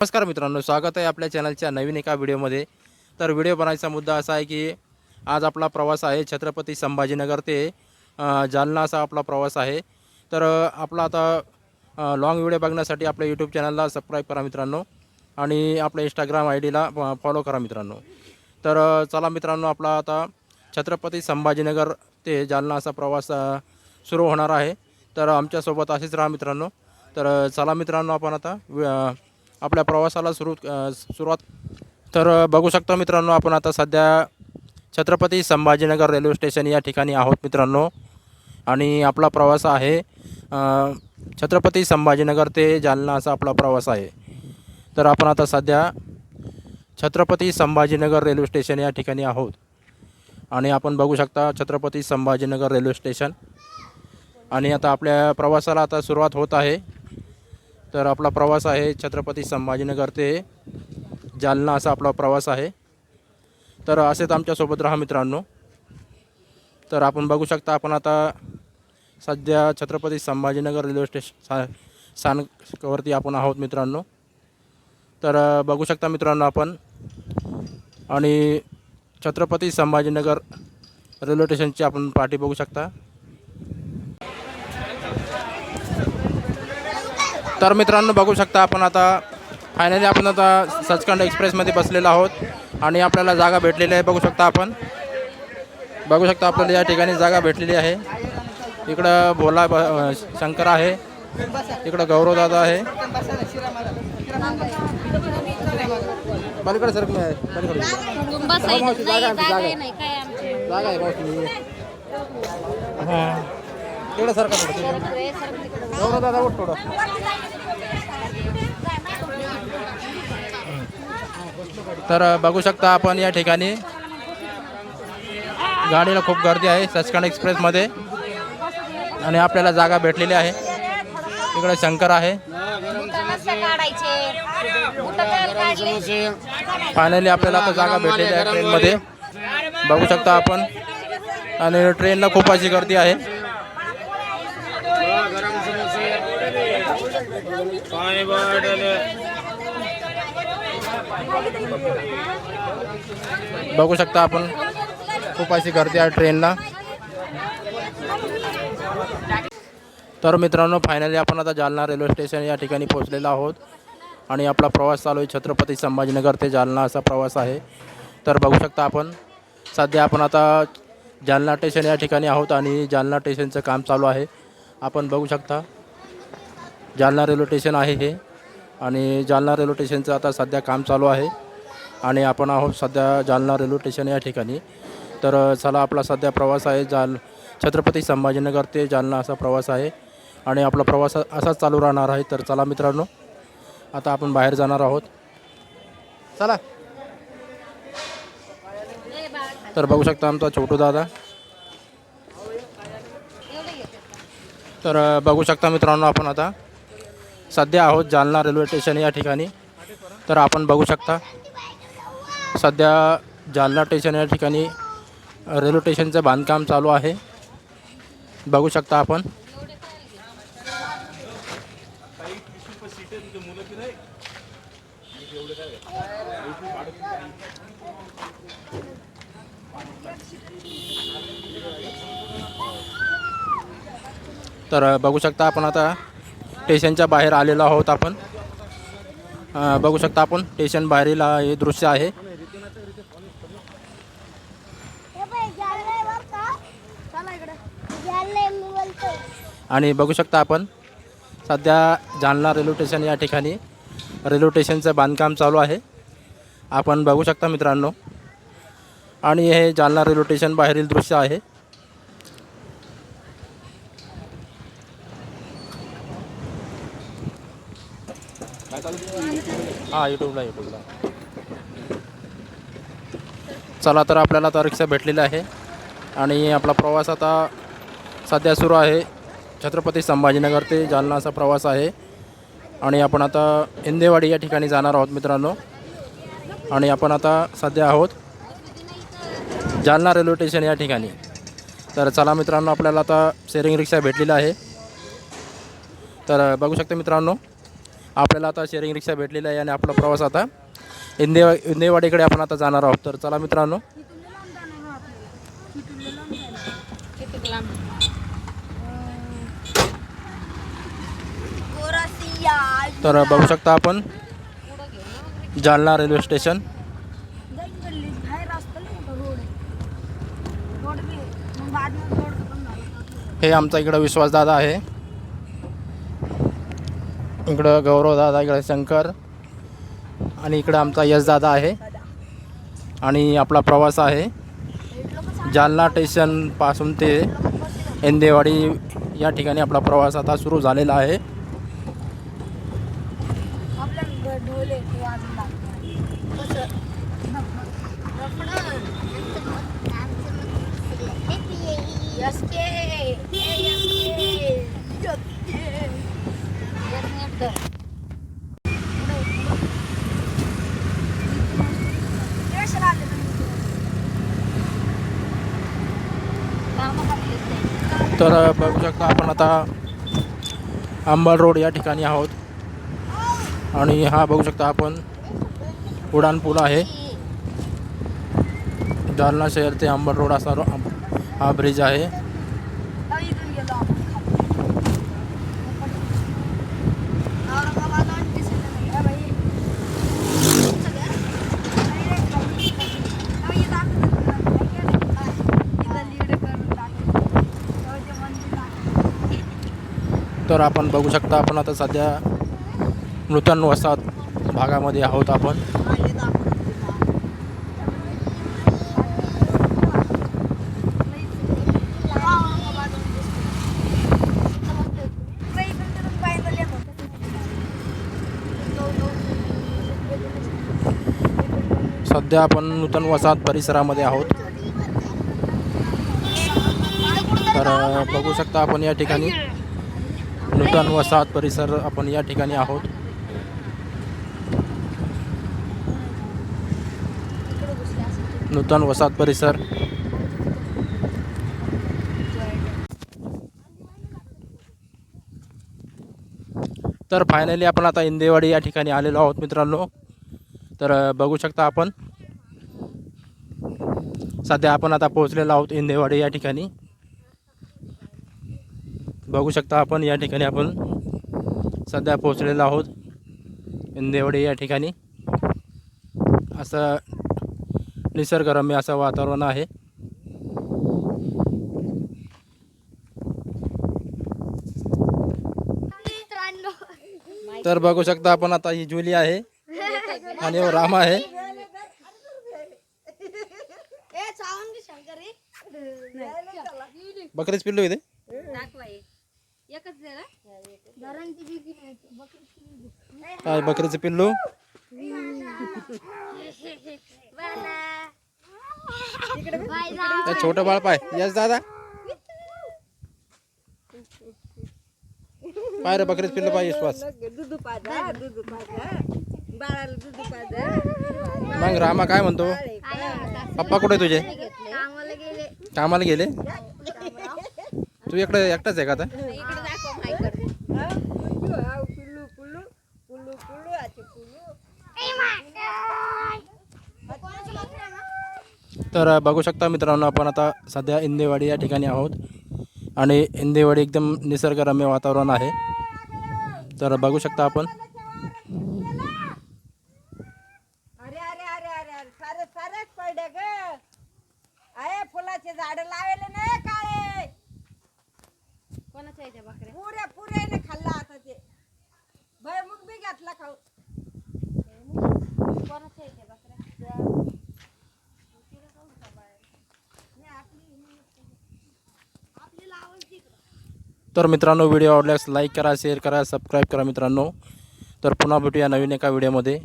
नमस्कार मित्रांनो स्वागत आहे आपल्या चॅनलच्या नवीन एका व्हिडिओमध्ये. तर व्हिडिओ बनायचा मुद्दा असा आहे की आज आपला प्रवास आहे छत्रपती संभाजीनगर ते जालना असा आपला प्रवास आहे. तर आपला आता लॉंग व्हिडिओ बघण्यासाठी आपल्या यूट्यूब चॅनलला सबस्क्राईब करा मित्रांनो आणि आपल्या इंस्टाग्राम आय डीला फॉलो करा मित्रांनो. तर चला मित्रांनो आपला आता छत्रपती संभाजीनगर ते जालना असा प्रवास सुरू होणार आहे. तर आमच्यासोबत असेच राहा मित्रांनो. तर चला मित्रांनो आपण आता आपल्या प्रवासाला सुरू सुरुवात. तर बघू शकता मित्रांनो आपण आता सध्या छत्रपती संभाजीनगर रेल्वे स्टेशन या ठिकाणी आहोत मित्रांनो. आणि आपला प्रवास आहे छत्रपती संभाजीनगर ते जालना असा आपला प्रवास आहे. तर आपण आता सध्या छत्रपती संभाजीनगर रेल्वे स्टेशन या ठिकाणी आहोत. आणि आपण बघू शकता छत्रपती संभाजीनगर रेल्वे स्टेशन. आणि आता आपल्या प्रवासाला आता सुरुवात होत आहे. तर आपला प्रवास आहे छत्रपती संभाजीनगर ते जालना असा आपला प्रवास आहे. तर असेच आमच्यासोबत राहा मित्रांनो. तर आपण बघू शकता आपण आता सध्या छत्रपती संभाजीनगर रेल्वे स्टेशन सा स्थानकावरती आपण आहोत मित्रांनो. तर बघू शकता मित्रांनो आपण. आणि छत्रपती संभाजीनगर रेल्वे स्टेशनची आपण पाठी बघू शकता. तर मित्रांनो बघू शकता आपण आता फायनली आपण आता सचखंड एक्सप्रेसमध्ये बसलेलो आहोत आणि आपल्याला जागा भेटलेली आहे. बघू शकता आपण. बघू शकता आपल्याला या ठिकाणी जागा भेटलेली आहे. इकडं भोला शंकर आहे. इकडं गौरवदादा आहे. पलीकडे सर पलीकडे बस हो, मावशी, जागा आहे, जागा आहे. नाही सारखं आमचे जागा उठ थोडं. तर बघू शकता आपण या ठिकाणी. गाडीला खूप गर्दी आहे सचखंड एक्सप्रेसमध्ये. आणि आपल्याला जागा भेटलेली आहे. इकडे शंकर आहे. फायनली आपल्याला आता जागा भेटलेली आहे ट्रेनमध्ये बघू शकता आपण. आणि ट्रेनला खूप अशी गर्दी आहे. पाणी बॉटल बघू शकता आपण. खूप अशी गर्दी आहे ट्रेनला तर मित्रांनो फायनली आपण आता जालना रेल्वे स्टेशन या ठिकाणी पोहोचलेलो आहोत. आणि आपला प्रवास चालू आहे छत्रपती संभाजीनगर ते जालना असा प्रवास आहे. तर बघू शकता आपण. सध्या आपण आता जालना स्टेशन या ठिकाणी आहोत आणि जालना स्टेशनचं काम चालू आहे. आपण बघू शकता. जालना रेल्वे स्टेशन आहे हे. आणि जालना रेल्वे स्टेशनचं आता सध्या काम चालू आहे. आणि आपण आहोत सध्या जालना रेल्वे स्टेशन या ठिकाणी. तर चला आपला सध्या प्रवास आहे जाल छत्रपती संभाजीनगर ते जालना असा प्रवास आहे. आणि आपला प्रवास असाच चालू राहणार आहे. तर चला मित्रांनो आता आपण बाहेर जाणार आहोत. चला. तर बघू शकता आमचा छोटू दादा. तर बघू शकता मित्रांनो आपण आता. सध्या आहोत जालना रेल्वे स्टेशन या ठिकाणी. तर आपण बघू शकता सध्या जालना स्टेशन या ठिकाणी रेल्वे स्टेशनचं बांधकाम चालू आहे. बघू शकता आपण. तर बघू शकता आपण आता स्टेशनच्या बाहेर आलेलो आहोत आपण. बघू शकता आपण स्टेशन बाहेरील हे दृश्य आहे. आणि बघू शकता आपण सध्या जालना रेल्वे स्टेशन या ठिकाणी रेल्वे स्टेशनचं बांधकाम चालू आहे. आपण बघू शकता मित्रांनो. आणि हे जालना रेल्वे स्टेशन बाहेरील दृश्य आहे. हां यूट्यूबला यूट्यूबला चला तर आपल्याला आता रिक्षा भेटलेली आहे. आणि आपला प्रवास आता सध्या सुरू आहे. छत्रपती संभाजीनगर ते जालना असा प्रवास आहे. आणि आपण आता इंदेवाडी या ठिकाणी जाणार आहोत मित्रांनो. आणि आपण आता सध्या आहोत जालना रेल्वे स्टेशन या ठिकाणी. तर चला मित्रांनो आपल्याला आता शेअरिंग रिक्षा भेटलेली आहे. तर बघू शकता मित्रांनो आपल्याला आता शेअरिंग रिक्षा भेटलेली आहे आणि आपला प्रवास आता इंदे इंदेवाडीकडे आपण आता जाणार आहोत. तर चला मित्रांनो. तर बघू शकता आपण जालना रेल्वे स्टेशन. हे आमचा इकडं विश्वासदादा आहे. इकडं गौरवदादा इकडं शंकर आणि इकडं आमचा यशदादा आहे. आणि आपला प्रवास आहे. जालना स्टेशनपासून ते इंदेवाडी या ठिकाणी आपला प्रवास आता सुरू झालेला आहे. तर बघू शकता आपण आता अंबल रोड या ठिकाणी आहोत. आणि हा बघू शकता आपण उडान पूल आहे. जालना शहर ते अंबल रोड असा हा ब्रिज आहे. तर आपण बघू शकता आपण आता सध्या नूतन वसाहत भागामध्ये आहोत आपण. सध्या आपण नूतन वसाहत परिसरामध्ये आहोत. तर बघू शकता आपण या ठिकाणी. नूतन वसाहत परिसर आपण या ठिकाणी आहोत. नूतन वसाहत परिसर. तर फायनली आपण आता इंदेवाडी या ठिकाणी आलेलो आहोत मित्रांनो. तर बघू शकता आपण. सध्या आपण आता पोहोचलेलो आहोत इंदेवाडी या ठिकाणी. बघू शकता आपण या ठिकाणी आपण सध्या पोहोचलेलो आहोत. इंदेवाडी या ठिकाणी. असं निसर्गरम्य असं वातावरण आहे. तर बघू शकता आपण आता ही जुली आहे आणि हो राम आहे. बकरीच पिल्लू इथे काय बकरीचं पिल्लू. काय छोटं बाळ पाय. यस दादा. पाय रे बकरीच पिल्लू पाय विश्वास दूध पाजा दूध पाजा बाळाला दूध पाजा मग रामा काय म्हणतो? पप्पा कुठे तुझे? कामाला गेले. कामाला गेले? तू इकडे एकटाच आहे का आता इकडे दाखव माईकडे पुल्लू पुल्लू पुल्लू पुल्लू आचे पुल्लू तर बघू शकता मित्रांनो आपण आता सध्या इंदेवाडी या ठिकाणी आहोत. आणि इंदेवाडी एकदम निसर्गरम्य वातावरण आहे. तर बघू शकता आपण. अरे अरे अरे अरे अरे सारे सारेच पडले ग. आहे फुलाचे झाड लावले नाही काळे. कोणाच्या पुरे खाल्ला आता ते. भयमुख बी घातला खाऊ. तर मित्रांनो व्हिडिओ आवडल्यास लाईक करा शेअर करा सबस्क्राईब करा मित्रांनो. तर पुन्हा भेटूया नवीन एका व्हिडिओमध्ये